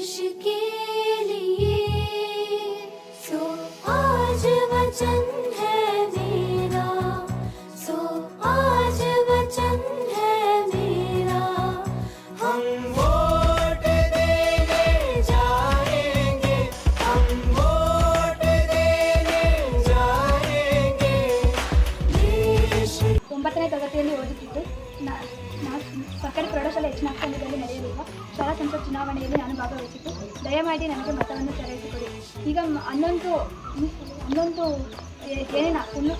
देश के लिए। तो आज वचन है ಸಂಸತ್ ಚುನಾವಣೆಯಲ್ಲಿ ನಾನು ಭಾಗವಹಿಸಿದ್ದು. ದಯಮಾಡಿ ನನಗೆ ಮತವನ್ನು ಚಲಾಯಿಸಿಕೊಡಿ ಈಗ ಹನ್ನೊಂದು ಹನ್ನೊಂದು ಏನೇನು ಫುಲ್ಲು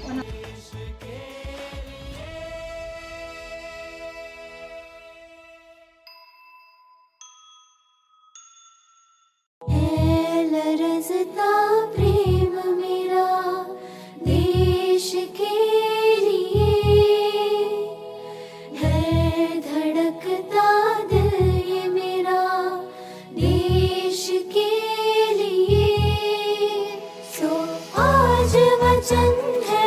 ಪ್ರೇಮ मेरा देश 真黑。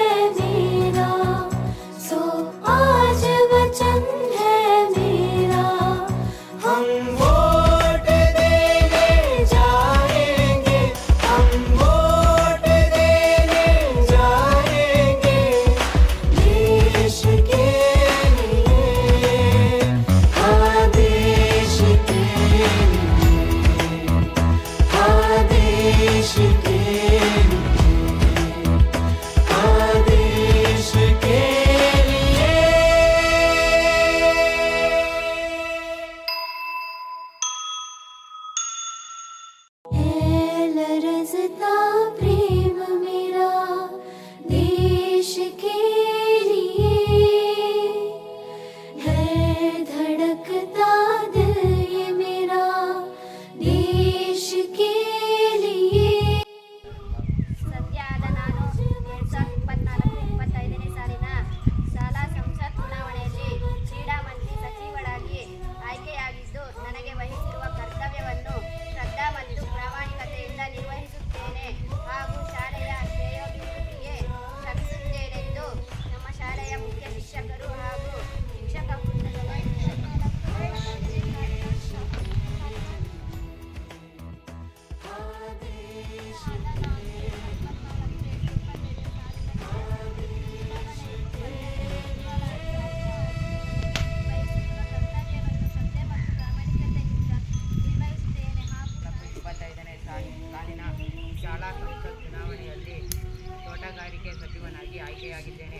ಸಾಲಿನ ಶಾಲಾ ಸಂಸತ್ ಚುನಾವಣೆಯಲ್ಲಿ ತೋಟಗಾರಿಕೆ ಸಚಿವನಾಗಿ ಆಯ್ಕೆಯಾಗಿದ್ದೇನೆ.